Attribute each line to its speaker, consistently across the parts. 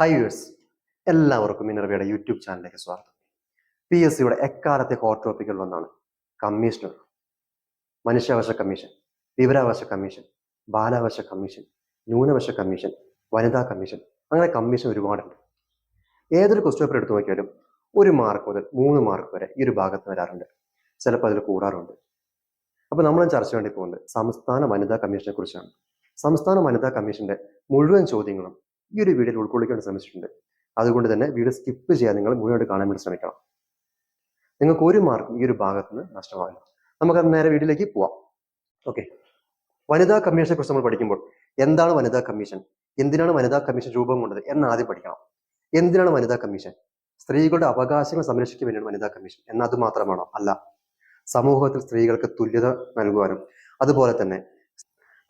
Speaker 1: High views എല്ലാവർക്കും മിനർവയുടെ YouTube ചാനലിലേക്ക് സ്വാഗതം. പി എസ് സിയുടെ എക്കാലത്തെ ഹോട്ട് ടോപ്പിക്കുകൾ ഒന്നാണ് കമ്മീഷണർ മനുഷ്യാവകാശ കമ്മീഷൻ വിവരാവകാശ കമ്മീഷൻ ബാലാവകാശ കമ്മീഷൻ ന്യൂനപക്ഷ കമ്മീഷൻ വനിതാ കമ്മീഷൻ അങ്ങനെ കമ്മീഷൻ ഒരുപാടുണ്ട്. ഏതൊരു ക്വസ്റ്റ് പേപ്പർ എടുത്തു നോക്കിയാലും ഒരു മാർക്ക് മുതൽ മൂന്ന് മാർക്ക് വരെ ഈ ഒരു ഭാഗത്ത് വരാറുണ്ട്. ചിലപ്പോൾ അതിൽ കൂടാറുണ്ട്. അപ്പോൾ നമ്മൾ ചർച്ച വേണ്ടി പോകുന്നത് സംസ്ഥാന വനിതാ കമ്മീഷനെ കുറിച്ചാണ്. സംസ്ഥാന വനിതാ കമ്മീഷന്റെ മുഴുവൻ ചോദ്യങ്ങളും ഈ ഒരു വീഡിയോയിൽ ഉൾക്കൊള്ളിക്കാൻ ശ്രമിച്ചിട്ടുണ്ട്. അതുകൊണ്ട് തന്നെ വീഡിയോ സ്കിപ്പ് ചെയ്യാൻ നിങ്ങൾ മുഴുവനായിട്ട് കാണാൻ വേണ്ടി ശ്രമിക്കണം. നിങ്ങൾക്ക് ഒരു മാർക്കും ഈ ഒരു ഭാഗത്ത് നിന്ന് നഷ്ടമാകില്ല നമുക്ക് നേരെ വീഡിയോയിലേക്ക് പോവാം. ഓക്കെ വനിതാ കമ്മീഷനെ കുറിച്ച് നമ്മൾ പഠിക്കുമ്പോൾ എന്താണ് വനിതാ കമ്മീഷൻ എന്തിനാണ് വനിതാ കമ്മീഷൻ രൂപം കൊണ്ടത് എന്ന് ആദ്യം പഠിക്കണം. എന്തിനാണ് വനിതാ കമ്മീഷൻ സ്ത്രീകളുടെ അവകാശങ്ങൾ സംരക്ഷിക്കാൻ വേണ്ടിയാണ് വനിതാ കമ്മീഷൻ എന്നാൽ അത് മാത്രമാണോ? അല്ല. സമൂഹത്തിൽ സ്ത്രീകൾക്ക് തുല്യത നൽകുവാനും അതുപോലെ തന്നെ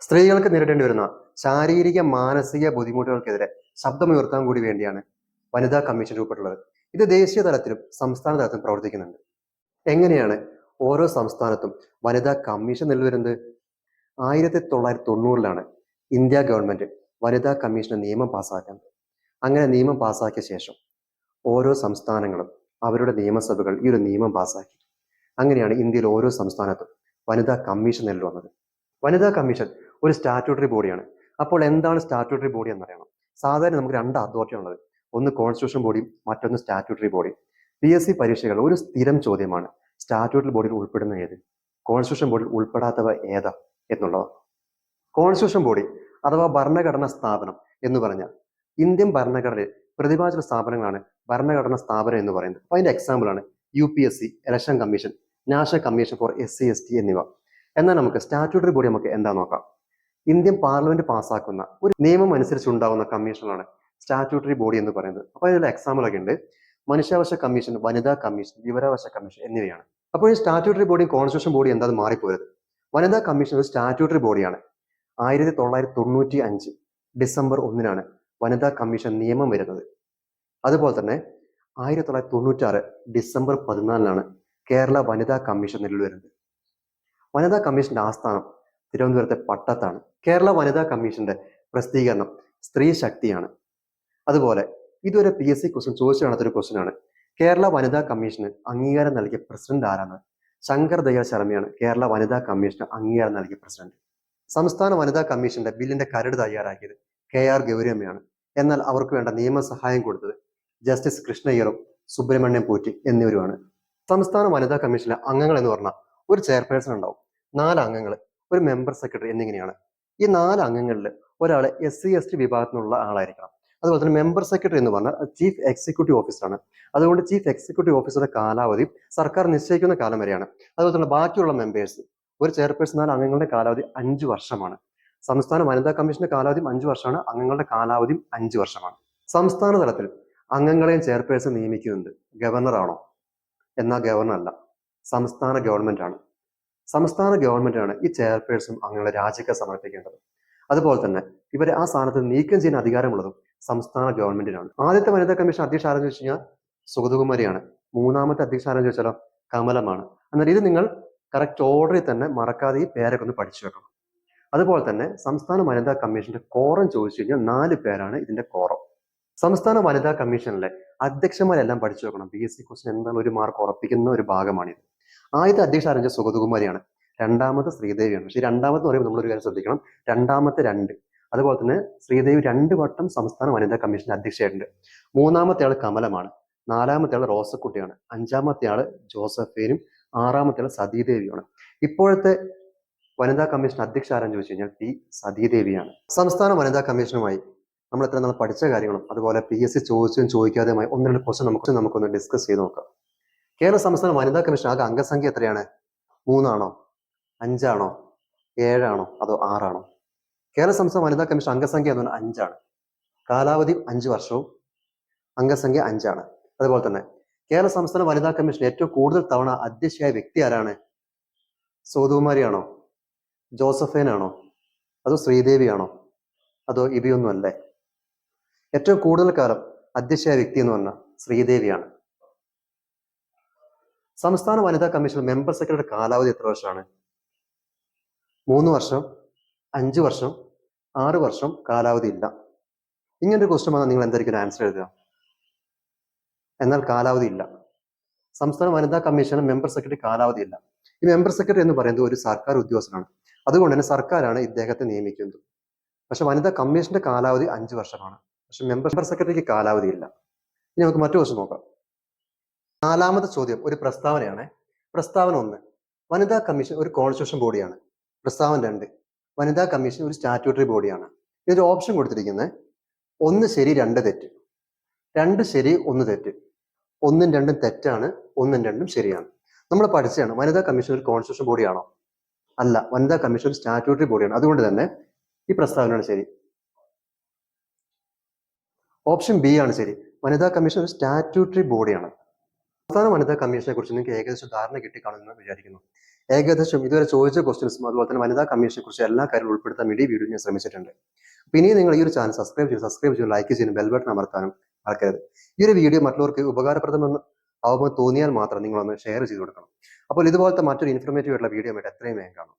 Speaker 1: സ്ത്രീകൾക്ക് നേരിടേണ്ടി വരുന്ന ശാരീരിക മാനസിക ബുദ്ധിമുട്ടുകൾക്കെതിരെ ശബ്ദമുയർത്താൻ കൂടി വേണ്ടിയാണ് വനിതാ കമ്മീഷൻ രൂപപ്പെട്ടുള്ളത്. ഇത് ദേശീയ തലത്തിലും സംസ്ഥാന തലത്തിലും പ്രവർത്തിക്കുന്നുണ്ട്. എങ്ങനെയാണ് ഓരോ സംസ്ഥാനത്തും വനിതാ കമ്മീഷൻ നിലവരുന്നത് ആയിരത്തി തൊള്ളായിരത്തി തൊണ്ണൂറിലാണ് ഇന്ത്യ ഗവൺമെന്റ് വനിതാ കമ്മീഷന് നിയമം പാസ്സാക്കുന്നത് അങ്ങനെ നിയമം പാസ്സാക്കിയ ശേഷം ഓരോ സംസ്ഥാനങ്ങളും അവരുടെ നിയമസഭകൾ ഈ ഒരു നിയമം പാസ്സാക്കി. അങ്ങനെയാണ് ഇന്ത്യയിൽ ഓരോ സംസ്ഥാനത്തും വനിതാ കമ്മീഷൻ നിലവിൽ വന്നത്. വനിതാ കമ്മീഷൻ ഒരു സ്റ്റാറ്റ്യൂട്ടറി ബോഡിയാണ്. അപ്പോൾ എന്താണ് സ്റ്റാറ്റ്യൂട്ടറി ബോഡി എന്ന് പറയണം സാധാരണ നമുക്ക് രണ്ട് അതോറിറ്റി ഉള്ളത്. ഒന്ന് കോൺസ്റ്റിറ്റ്യൂഷൻ ബോഡിയും മറ്റൊന്ന് സ്റ്റാറ്റ്യൂട്ടറി ബോഡിയും പി എസ് സി പരീക്ഷകൾ ഒരു സ്ഥിരം ചോദ്യമാണ്. സ്റ്റാറ്റ്യൂട്ടറി ബോഡിയിൽ ഉൾപ്പെടുന്ന ഏത്? കോൺസ്റ്റിറ്റ്യൂഷൻ ബോഡിയിൽ ഉൾപ്പെടാത്തവ ഏതാ എന്നുള്ളത്. കോൺസ്റ്റിറ്റ്യൂഷൻ ബോഡി അഥവാ ഭരണഘടനാ സ്ഥാപനം എന്ന് പറഞ്ഞാൽ ഇന്ത്യൻ ഭരണഘടനയിൽ പ്രതിഭാചന സ്ഥാപനങ്ങളാണ് ഭരണഘടനാ സ്ഥാപനം എന്ന് പറയുന്നത്. അപ്പൊ അതിന്റെ എക്സാമ്പിൾ ആണ് U P S C election commission national commission for S C S T എന്നിവ. എന്നാൽ നമുക്ക് സ്റ്റാറ്റ്യൂട്ടറി ബോഡി നമുക്ക് എന്താ നോക്കാം? ഇന്ത്യൻ പാർലമെന്റ് പാസ്സാക്കുന്ന ഒരു നിയമം അനുസരിച്ച് ഉണ്ടാകുന്ന കമ്മീഷനാണ് സ്റ്റാറ്റ്യൂട്ടറി ബോഡി എന്ന് പറയുന്നത്. അപ്പോൾ ഇതിൽ എക്സാമ്പിൾ ഒക്കെ ഉണ്ട്. മനുഷ്യാവകാശ കമ്മീഷൻ വനിതാ കമ്മീഷൻ വിവരാവകാശ കമ്മീഷൻ എന്നിവയാണ്. അപ്പോൾ ഈ സ്റ്റാറ്റ്യൂട്ടറി ബോഡിയും കോൺസ്റ്റിറ്റ്യൂഷൻ ബോഡി എന്താ മാറിപ്പോയത്? വനിതാ കമ്മീഷൻ ഒരു സ്റ്റാറ്റ്യൂട്ടറി ബോഡിയാണ്. ആയിരത്തി തൊള്ളായിരത്തി തൊണ്ണൂറ്റി അഞ്ച് ഡിസംബർ ഒന്നിനാണ് വനിതാ കമ്മീഷൻ നിയമം വരുന്നത്. അതുപോലെ തന്നെ ആയിരത്തി തൊള്ളായിരത്തി തൊണ്ണൂറ്റി ആറ് ഡിസംബർ പതിനാലിനാണ് കേരള വനിതാ കമ്മീഷൻ നിലവിൽ വരുന്നത്. വനിതാ കമ്മീഷന്റെ ആസ്ഥാനം തിരുവനന്തപുരത്തെ പട്ടത്താണ്. കേരള വനിതാ കമ്മീഷന്റെ പ്രസിദ്ധീകരണം സ്ത്രീ ശക്തിയാണ്. അതുപോലെ ഇതുവരെ പി എസ് സി ക്വസ്റ്റൻ ചോദിച്ചു കാണാത്തൊരു ക്വസ്റ്റ്യൻ ആണ്. കേരള വനിതാ കമ്മീഷന് അംഗീകാരം നൽകിയ പ്രസിഡന്റ് ആരാണ്? ശങ്കർ ദയാൽ ശർമ്മയാണ് കേരള വനിതാ കമ്മീഷന് അംഗീകാരം നൽകിയ പ്രസിഡന്റ്. സംസ്ഥാന വനിതാ കമ്മീഷന്റെ ബില്ലിന്റെ കരട് തയ്യാറാക്കിയത് കെ ആർ ഗൗരിയമ്മയാണ്. എന്നാൽ അവർക്ക് വേണ്ട നിയമസഹായം കൊടുത്തത് ജസ്റ്റിസ് കൃഷ്ണയ്യറും സുബ്രഹ്മണ്യം പോറ്റി എന്നിവരുമാണ്. സംസ്ഥാന വനിതാ കമ്മീഷനിലെ അംഗങ്ങൾ എന്ന് പറഞ്ഞാൽ ഒരു ചെയർപേഴ്സൺ ഉണ്ടാവും. നാല് അംഗങ്ങൾ ഒരു മെമ്പർ സെക്രട്ടറി എന്നിങ്ങനെയാണ്. ഈ നാല് അംഗങ്ങളിൽ ഒരാൾ എസ് സി എസ് ടി വിഭാഗത്തിനുള്ള ആളായിരിക്കണം. അതുപോലെ തന്നെ മെമ്പർ സെക്രട്ടറി എന്ന് പറഞ്ഞാൽ ചീഫ് എക്സിക്യൂട്ടീവ് ഓഫീസറാണ് അതുകൊണ്ട് ചീഫ് എക്സിക്യൂട്ടീവ് ഓഫീസറുടെ കാലാവധി സർക്കാർ നിശ്ചയിക്കുന്ന കാലം വരെയാണ്. അതുപോലെ തന്നെ ബാക്കിയുള്ള മെമ്പേഴ്സ് ഒരു ചെയർപേഴ്സൺ നാല് അംഗങ്ങളുടെ കാലാവധി അഞ്ച് വർഷമാണ്. സംസ്ഥാന വനിതാ കമ്മീഷന്റെ കാലാവധി അഞ്ച് വർഷമാണ്. അംഗങ്ങളുടെ കാലാവധി അഞ്ച് വർഷമാണ്. സംസ്ഥാന തലത്തിൽ അംഗങ്ങളെയും ചെയർപേഴ്സൺ നിയമിക്കുന്നുണ്ട്. ഗവർണറാണോ എന്നാൽ ഗവർണർ അല്ല. സംസ്ഥാന ഗവൺമെന്റ് ആണ്. സംസ്ഥാന ഗവൺമെന്റാണ് ഈ ചെയർപേഴ്സൺ അങ്ങനെയുള്ള രാജിക്ക് സമർപ്പിക്കേണ്ടത്. അതുപോലെ തന്നെ ഇവരെ ആ സ്ഥാനത്ത് നീക്കം ചെയ്യാൻ അധികാരമുള്ളതും സംസ്ഥാന ഗവൺമെന്റിനാണ്. ആദ്യത്തെ വനിതാ കമ്മീഷൻ അധ്യക്ഷ ആരെന്ന് വെച്ച് കഴിഞ്ഞാൽ സുഗതകുമാരിയാണ്. മൂന്നാമത്തെ അധ്യക്ഷ ആരെന്ന് ചോദിച്ചാലോ? കമലമാണ്. എന്നാൽ ഇത് നിങ്ങൾ കറക്റ്റ് ഓർഡറിൽ തന്നെ മറക്കാതെ ഈ പേരൊക്കെ ഒന്ന് പഠിച്ചു വെക്കണം. അതുപോലെ തന്നെ സംസ്ഥാന വനിതാ കമ്മീഷന്റെ കോറം ചോദിച്ചു കഴിഞ്ഞാൽ നാല് പേരാണ് ഇതിന്റെ കോറം സംസ്ഥാന വനിതാ കമ്മീഷനിലെ അധ്യക്ഷന്മാരെല്ലാം പഠിച്ചു വെക്കണം. പി എസ് സി ക്വസ്റ്റൻ എന്താണ്? ഒരു മാർക്ക് ഉറപ്പിക്കുന്ന ഒരു ഭാഗമാണിത്. ആദ്യത്തെ അധ്യക്ഷ അറിഞ്ഞ സുഗതകുമാരിയാണ്. രണ്ടാമത്തെ ശ്രീദേവിയാണ്. പക്ഷേ രണ്ടാമത്തെ പറയുമ്പോൾ നമ്മളൊരു കാര്യം ശ്രദ്ധിക്കണം. രണ്ടാമത്തെ രണ്ട്. അതുപോലെ തന്നെ ശ്രീദേവി രണ്ട് വട്ടം സംസ്ഥാന വനിതാ കമ്മീഷന്റെ അധ്യക്ഷയായിട്ടുണ്ട്. മൂന്നാമത്തെ ആൾ കമലമാണ്. നാലാമത്തെ ആൾ റോസക്കുട്ടിയാണ്. അഞ്ചാമത്തെ ആൾ ജോസഫേനും. ആറാമത്തെ ആൾ സതീദേവിയാണ് ഇപ്പോഴത്തെ വനിതാ കമ്മീഷൻ അധ്യക്ഷ ആരാന്ന് ചോദിച്ചു കഴിഞ്ഞാൽ പി സതീദേവിയാണ്. സംസ്ഥാന വനിതാ കമ്മീഷനുമായി നമ്മൾ എത്ര നമ്മൾ പഠിച്ച കാര്യങ്ങളും അതുപോലെ പി എസ് സി ചോദിച്ചും ചോദിക്കാതെയുമായി ഒന്ന് രണ്ട് ക്വസ്റ്റൻ നമുക്ക് നമുക്കൊന്ന് ഡിസ്കസ് ചെയ്ത് നോക്കാം. കേരള സംസ്ഥാന വനിതാ കമ്മീഷൻ ആകെ അംഗസംഖ്യ എത്രയാണ്? മൂന്നാണോ? അഞ്ചാണോ? ഏഴാണോ? അതോ ആറാണോ? കേരള സംസ്ഥാന വനിതാ കമ്മീഷൻ അംഗസംഖ്യ എന്ന് പറഞ്ഞാൽ അഞ്ചാണ്. കാലാവധി അഞ്ച് വർഷവും അംഗസംഖ്യ അഞ്ചാണ്. അതുപോലെ തന്നെ കേരള സംസ്ഥാന വനിതാ കമ്മീഷൻ ഏറ്റവും കൂടുതൽ തവണ അധ്യക്ഷയായ വ്യക്തി ആരാണ്? സോതുകുമാരിയാണോ ജോസഫേനാണോ? അതോ ശ്രീദേവിയാണോ? അതോ ഇവയൊന്നും അല്ലേ ഏറ്റവും കൂടുതൽ കാലം അധ്യക്ഷയായ വ്യക്തി എന്ന് പറഞ്ഞാൽ ശ്രീദേവിയാണ്. സംസ്ഥാന വനിതാ കമ്മീഷൻ മെമ്പർ സെക്രട്ടറി കാലാവധി എത്ര വർഷമാണ്? മൂന്ന് വർഷം അഞ്ച് വർഷം ആറ് വർഷം കാലാവധി ഇല്ല. ഇങ്ങനൊരു ക്വസ്റ്റ്യൻ വന്നാൽ നിങ്ങൾ എന്തായിരിക്കും ആൻസർ എഴുതുക? എന്നാൽ കാലാവധി ഇല്ല. സംസ്ഥാന വനിതാ കമ്മീഷന് മെമ്പർ സെക്രട്ടറി കാലാവധി ഇല്ല. ഈ മെമ്പർ സെക്രട്ടറി എന്ന് പറയുന്നത് ഒരു സർക്കാർ ഉദ്യോഗസ്ഥനാണ്. അതുകൊണ്ട് തന്നെ സർക്കാരാണ് ഇദ്ദേഹത്തെ നിയമിക്കുന്നത്. പക്ഷെ വനിതാ കമ്മീഷന്റെ കാലാവധി അഞ്ച് വർഷമാണ്. പക്ഷെ മെമ്പർ സെക്രട്ടറിക്ക് കാലാവധി ഇല്ല. ഇനി നമുക്ക് മറ്റു ക്വസ്റ്റ്യൻ നോക്കാം. നാലാമത്തെ ചോദ്യം ഒരു പ്രസ്താവനയാണ്. പ്രസ്താവന ഒന്ന്. വനിതാ കമ്മീഷൻ ഒരു കോൺസ്റ്റിറ്റ്യൂഷൻ ബോഡിയാണ്. പ്രസ്താവന രണ്ട്. വനിതാ കമ്മീഷൻ ഒരു സ്റ്റാറ്റ്യൂട്ടറി ബോഡിയാണ്. ഇതൊരു ഓപ്ഷൻ കൊടുത്തിരിക്കുന്നത് ഒന്ന് ശരി രണ്ട് തെറ്റ്. രണ്ട് ശരി ഒന്ന് തെറ്റ്. ഒന്നും രണ്ടും തെറ്റാണ് ഒന്നും രണ്ടും ശരിയാണ്. നമ്മൾ പഠിച്ചതാണ് വനിതാ കമ്മീഷൻ ഒരു കോൺസ്റ്റിറ്റ്യൂഷൻ ബോഡിയാണോ? അല്ല വനിതാ കമ്മീഷൻ ഒരു സ്റ്റാറ്റ്യൂട്ടറി ബോഡിയാണ്. അതുകൊണ്ട് തന്നെ ഈ പ്രസ്താവനയാണ് ശരി. ഓപ്ഷൻ ബി ആണ് ശരി. വനിതാ കമ്മീഷൻ ഒരു സ്റ്റാറ്റ്യൂട്ടറി ബോഡിയാണ്. സംസ്ഥാന വനിതാ കമ്മീഷനെ കുറിച്ച് നിങ്ങൾക്ക് ഏകദേശം ധാരണ കിട്ടിക്കാണെന്ന് വിചാരിക്കുന്നു. ഏകദേശം ഇതുവരെ ചോദിച്ച ക്വസ്റ്റ്യൻസും അതുപോലെ തന്നെ വനിതാ കമ്മീഷനെ കുറിച്ച് എല്ലാ കാര്യങ്ങളും ഉൾപ്പെടുത്താൻ വേണ്ടി വീഡിയോ ഞാൻ ശ്രമിച്ചിട്ടുണ്ട്. പിന്നെ നിങ്ങൾ ഈ ഒരു ചാനൽ സബ്സ്ക്രൈബ് ചെയ്യും സബ്സ്ക്രൈബ് ചെയ്യും ലൈക്ക് ചെയ്യുന്ന ബെൽ ബട്ടൺ അമർത്താനും മറക്കരുത്. ഈ ഒരു വീഡിയോ മറ്റുള്ളവർക്ക് ഉപകാരപ്രദമെന്ന് ആവുമ്പോൾ തോന്നിയാൽ മാത്രം നിങ്ങളൊന്ന് ഷെയർ ചെയ്ത് കൊടുക്കണം. അപ്പോൾ ഇതുപോലത്തെ മറ്റൊരു ഇൻഫർമേറ്റീവ് ആയിട്ടുള്ള വീഡിയോ ആയിട്ട് എത്രയും വേഗം കാണും.